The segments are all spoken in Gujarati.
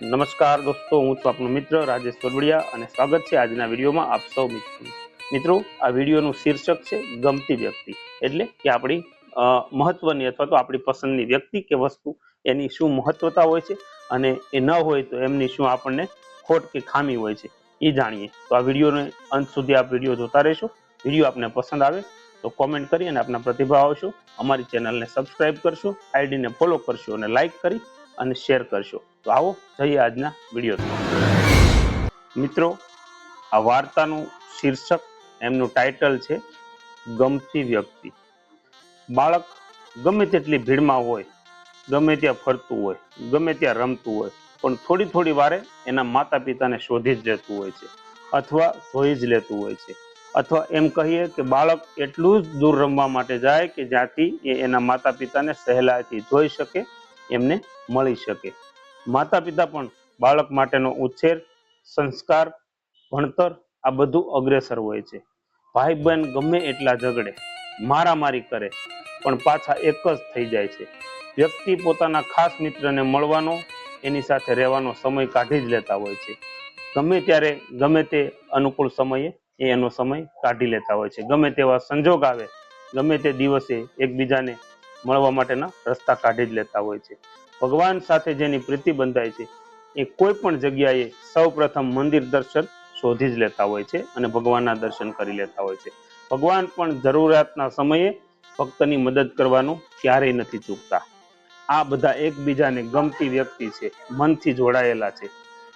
નમસ્કાર દોસ્તો, હું છું આપનો મિત્ર રાજેશ પરબડિયા અને સ્વાગત છે આજના વિડીયોમાં આપ સૌ મિત્રો મિત્રો, આ વિડીયોનું શીર્ષક છે ગમતી વ્યક્તિ. એટલે કે આપણી મહત્વની અથવા તો આપણી પસંદની વ્યક્તિ કે વસ્તુ, એની શું મહત્વતા હોય છે અને એ ન હોય તો એમની શું આપણને ખોટ કે ખામી હોય છે, એ જાણીએ. તો આ વિડીયોને અંત સુધી આપ વીડિયો જોતા રહેશો. વીડિયો આપને પસંદ આવે તો કોમેન્ટ કરી અને આપના પ્રતિભાવ આવશો. અમારી ચેનલને સબસ્ક્રાઇબ કરશો, આઈડીને ફોલો કરશો અને લાઈક કરી અને શેર કરશો. તો આવો જઈએ આજના વીડિયો મિત્રો, આ વાર્તાનું શીર્ષક એમનું ટાઇટલ છે, ગમતી વ્યક્તિ. બાળક ગમે તેટલી ભીડમાં હોય, ગમે ત્યાં ફરતું હોય, ગમે ત્યાં રમતું હોય, પણ થોડી થોડી વારે એના માતા પિતાને શોધી જ લેતું હોય છે, અથવા જોઈ જ લેતું હોય છે, અથવા એમ કહીએ કે બાળક એટલું જ દૂર રમવા માટે જાય કે જ્યાંથી એ એના માતા પિતાને સહેલાઈથી જોઈ શકે, એમને મળી શકે. માતા પિતા પણ બાળક માટેનો ઉછેર, સંસ્કાર, ભણતર, આ બધું અગ્રેસર હોય છે. ભાઈ બહેન ગમે એટલા ઝઘડે, મારામારી કરે, પણ પાછા એક જ થઈ જાય છે. વ્યક્તિ પોતાના ખાસ મિત્રને મળવાનો, એની સાથે રહેવાનો સમય કાઢી જ લેતા હોય છે. ગમે ત્યારે, ગમે તે અનુકૂળ સમયે એ એનો સમય કાઢી લેતા હોય છે. ગમે તેવા સંજોગ આવે, ગમે તે દિવસે એકબીજાને મળવા માટેના રસ્તા કાઢી જ લેતા હોય છે. ભગવાન સાથે જેની પ્રીતિ બંધાય છે, એ કોઈ પણ જગ્યાએ સૌ પ્રથમ મંદિર દર્શન શોધી જ લેતા હોય છે અને ભગવાનના દર્શન કરી લેતા હોય છે. ભગવાન પણ જરૂરિયાતના સમયે ભક્તની મદદ કરવાનું ક્યારેય નથી ચૂકતા. આ બધા એકબીજાને ગમતી વ્યક્તિ છે, મનથી જોડાયેલા છે.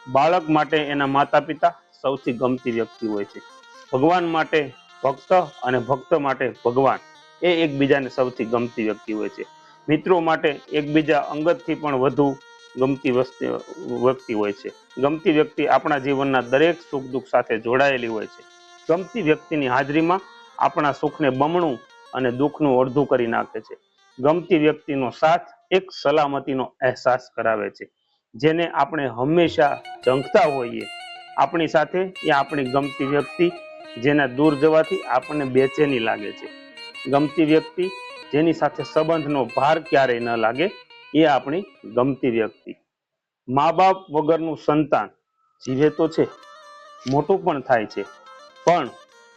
બાળક માટે એના માતા પિતા સૌથી ગમતી વ્યક્તિ હોય છે. ભગવાન માટે ભક્ત અને ભક્ત માટે ભગવાન એ એકબીજાને સૌથી ગમતી વ્યક્તિ હોય છે. મિત્રો માટે એકબીજા અંગતથી પણ વધુ ગમતી વસ્તી વ્યક્તિ હોય છે. ગમતી વ્યક્તિ આપણા જીવનના દરેક સુખ દુઃખ સાથે જોડાયેલી હોય છે. ગમતી વ્યક્તિની હાજરીમાં આપણા સુખને બમણું અને દુઃખનું અડધું કરી નાખે છે. ગમતી વ્યક્તિનો સાથ એક સલામતીનો અહેસાસ કરાવે છે. જેને આપણે હંમેશા ઝંખતા હોઈએ. આપણી સાથે એ આપણી ગમતી વ્યક્તિ જેના દૂર જવાથી આપણને બેચેની લાગે છે. ગમતી વ્યક્તિ જેની સાથે સંબંધનો ભાર ક્યારેય ન લાગે, એ આપણી ગમતી વ્યક્તિ. મા બાપ વગરનું સંતાન જીવે તો છે, મોટું પણ થાય છે, પણ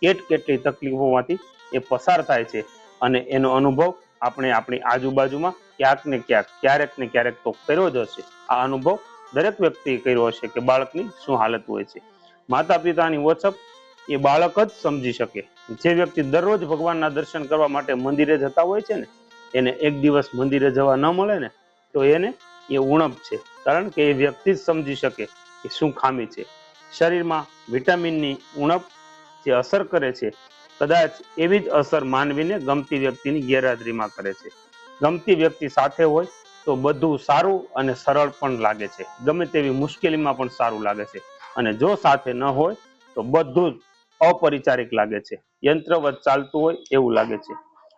કેટ કેટલી તકલીફોમાંથી એ પસાર થાય છે અને એનો અનુભવ આપણે આપણી આજુબાજુમાં ક્યાંક ને ક્યાંક, ક્યારેક ને ક્યારેક તો કર્યો જ હશે. આ અનુભવ દરેક વ્યક્તિએ કર્યો હશે કે બાળકની શું હાલત હોય છે. માતા પિતાની ઓછપ એ બાળક જ સમજી શકે. જે વ્યક્તિ દરરોજ ભગવાનના દર્શન કરવા માટે મંદિરે જતા હોય છે ને, એને એક દિવસ મંદિરે જવા ન મળે ને, તો એને એ ઉણપ છે. કારણ કે એ વ્યક્તિ જ સમજી શકે કે શું ખામી છે. શરીરમાં વિટામિનની ઉણપ જે અસર કરે છે, કદાચ એવી જ અસર માનવીને ગમતી વ્યક્તિની ગેરહાજરીમાં કરે છે. ગમતી વ્યક્તિ સાથે હોય તો બધું સારું અને સરળ પણ લાગે છે. ગમે તેવી મુશ્કેલીમાં પણ સારું લાગે છે. અને જો સાથે ન હોય તો બધું જ અપરિચારિક લાગે છે. યંત્રવત ચાલતું હોય એવું લાગે છે.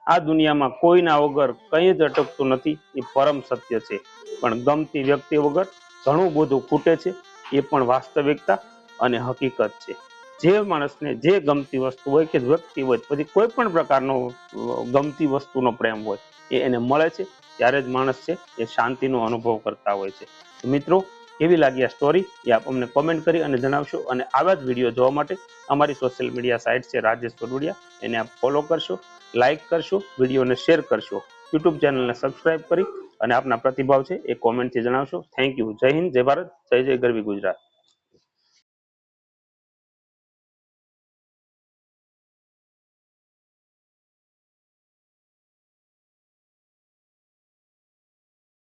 આ દુનિયામાં કોઈના વગર કંઈ જ અટકતું નથી, એ પરમ સત્ય છે. પણ ગમતી વ્યક્તિ વગર ઘણું બધું ખૂટે છે, એ પણ વાસ્તવિકતા અને હકીકત છે. જે માણસને જે ગમતી વસ્તુ હોય કે વ્યક્તિ હોય, પછી કોઈ પણ પ્રકારનો ગમતી વસ્તુનો પ્રેમ હોય, એ એને મળે છે, ત્યારે જ માણસ છે, એ શાંતિનો અનુભવ કરતા હોય છે. મિત્રો કેવી લાગી આ સ્ટોરી એ આપ અમને કોમેન્ટ કરી અને જણાવશો. અને આવા જ વીડિયો જોવા માટે અમારી સોશિયલ મીડિયા સાઇટ છે રાજેશ પરવડિયા એને આપ ફોલો કરશો લાઇક કરશો વિડીયોને શેર કરશો. યુટ્યુબ ચેનલને સબસ્ક્રાઇબ કરી અને આપના પ્રતિભાવ છે એ કોમેન્ટથી જણાવશો. થેન્ક યુ જય હિન્દ, જય ભારત, જય જય ગરવી ગુજરાત.